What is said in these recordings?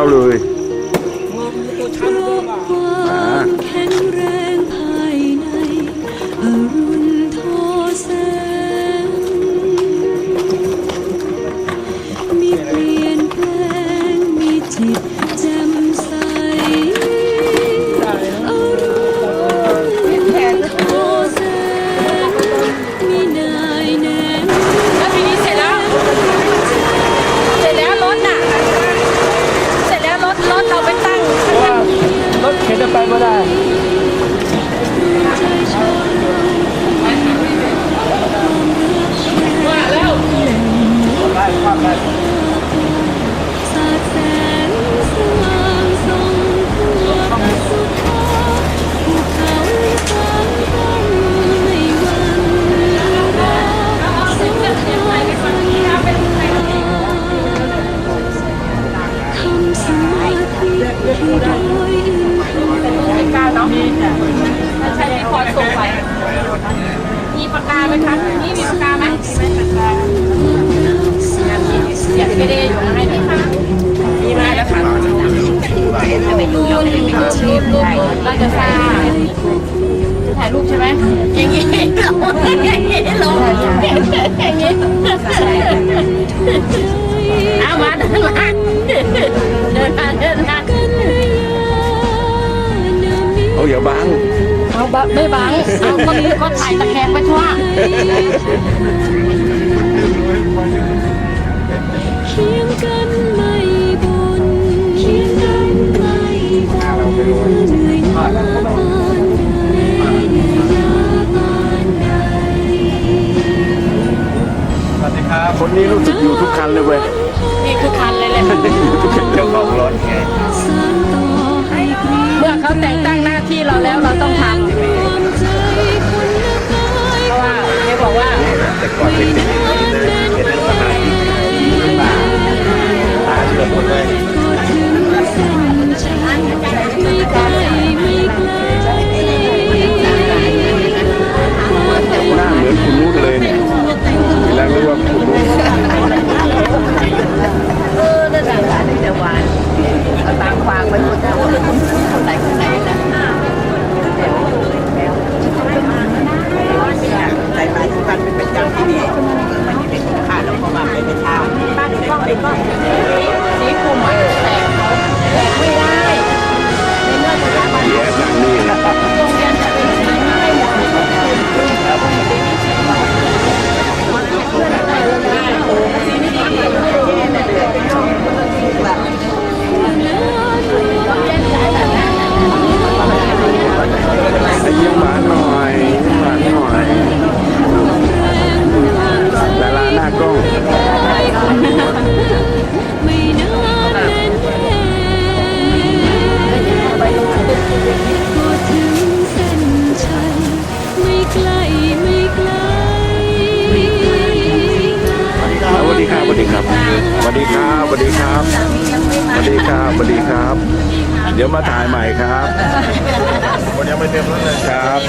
Pablo. 啊，来。 เป็นชีพรูเราจะสร้างถ่ายรูปใช่ไหมอย่างนี้อย่างนี้ลงอย่างนี้เอามาเดินมาเดินมาเดินมาเอาอย่าบังเอาบังไม่บังเอาก็มีก็ถ่ายตะแคงไปทั่วเคียงกันมา ครับคนนี้รู้สึกอยู่ทุกคันเลยเว้ยนี่ทุกคันเลยแหละทุกคันจะาของรถไงเมื่อเขาแต่งตั้งหน้าที่เราแล้วเราต้องทำเพราะว่าเขาบอกว่าแต่ก่อนเป็นอย่างนี้นะเป็นสมาชิกตาเชื่อหมดเลย สวัสดีครับสวัสดีครับสวัสดีครับสวัสดีครับ เดี๋ยวมาถ่ายใหม่ครับวันนี้ไม่เต็มแล้วเลยครับ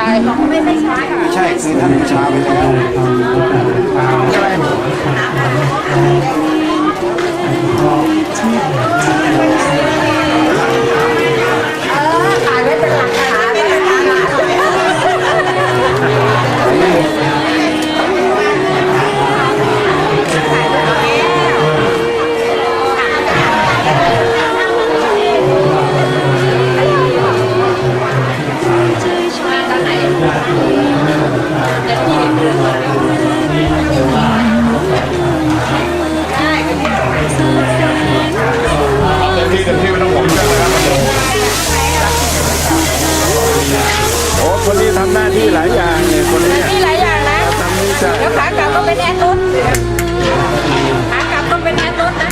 ใจไม่ใช่ช้าใช่คือท่านบูชาไปแล้วใช่ไหม คนนี้ทำหน้าที่หลายอย่างเนี่ยคนนี้มีหลายอย่างนะทำนี่ใช่เดี๋ยวขากลับต้องเป็นแอดรถขากลับต้องเป็นแอดรถนะ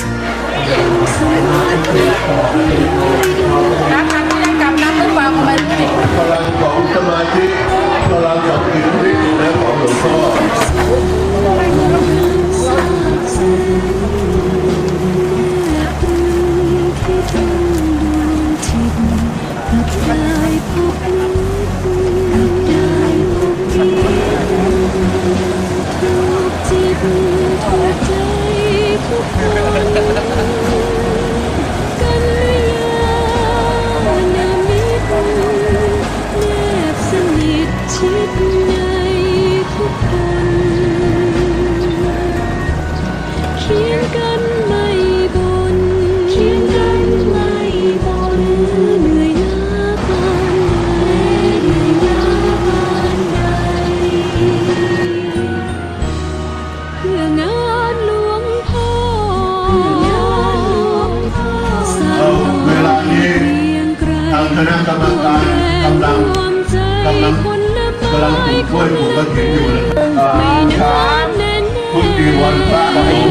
ำลังปลูกกล้วยปลูกกระถิ่นอยู่นะครับอ่าไม่ช้านานแน่แน่พุทธิวันพระของ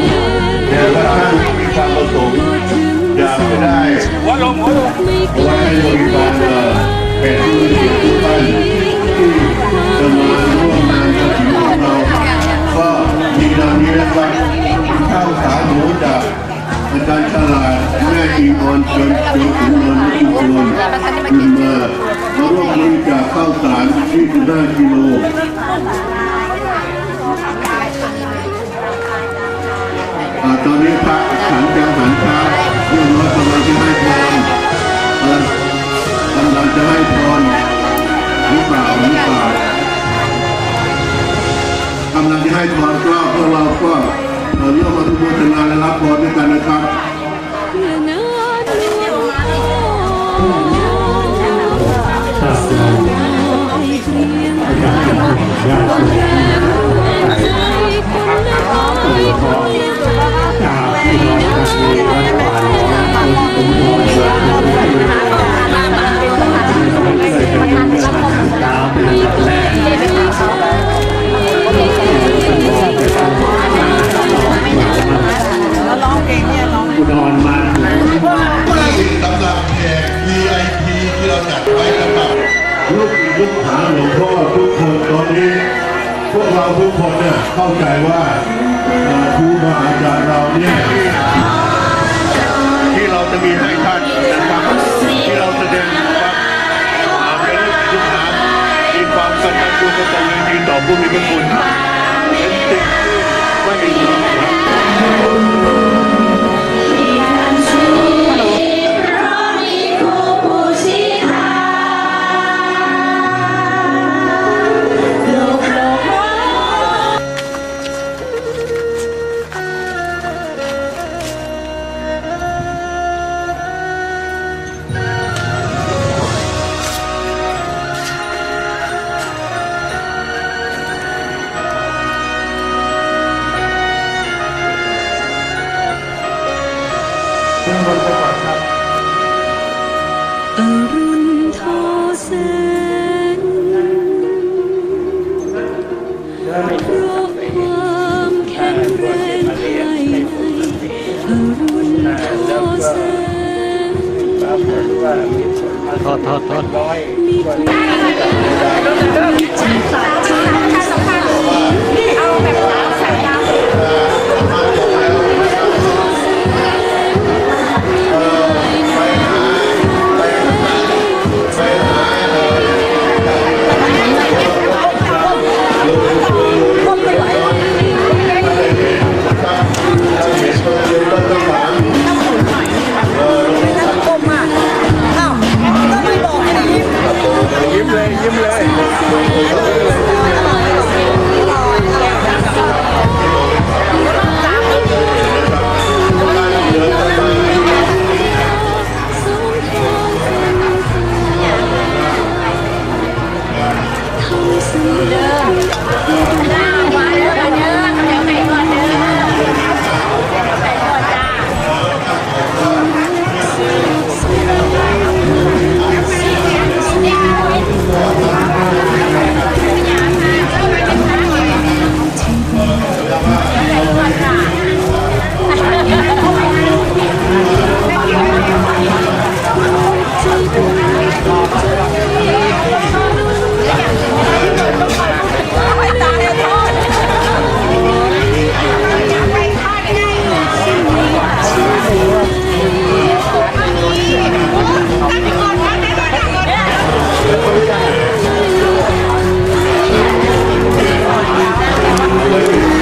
เดี๋ยวท่านมีความประสงค์อยากจะได้หัวลงหัวลงไม่ไกลว้ให้บริการเป็นผู้เกียทุกท่านที่จะมาร่วมงานกระถิ่นของเราก็มีดังนี้นะครับข้าวขาหมูจากอาจารย์ฉลาดแม่อิงออนเชิญเชิญถึงนนท์อินทรนคุณมา ข้าวสาร25กิโลตอนนี้พระฉันจังหันเช้าเรื่องน้อยกำลังจะให้พร หลวงพ่อทุกคนตอนนี้พวกเราทุกคนเนี่ยเข้าใจว่าครูบาอาจารย์เราเนี่ยที่เราจะมีให้ท่านนะครับที่เราแสดงว่าเป็นลูกศิษย์ลูกหามีความกตัญญูกตเวทีต่อผู้มีพระคุณ ทอแสงทอดทอดทอด ยิ้ม